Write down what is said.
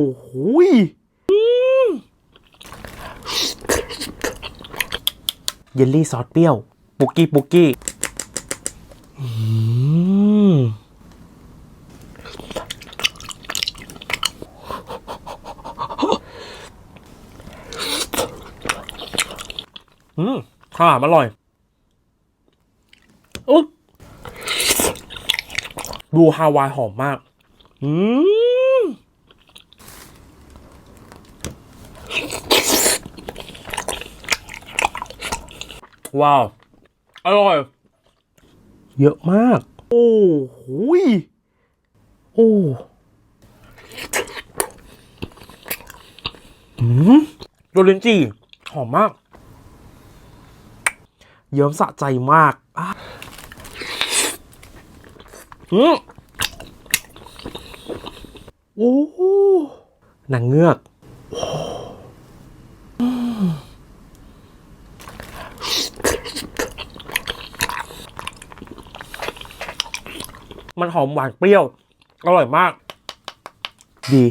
โอ้โหเยลลี่ซอสเปรี้ยว ปุกกี้ปุกกี้อืมข้าวหามอร่อยอุ๊บดูฮาวายหอมมาก อืม ว้าว อร่อย เยอะมาก โอ้โหยโอ้อืมโรลินจีหอมมาก เยิ้มสะใจมากอะอืมโอ้โหนางเงือก มันหอมหวานเปรี้ยว อร่อยมาก ดี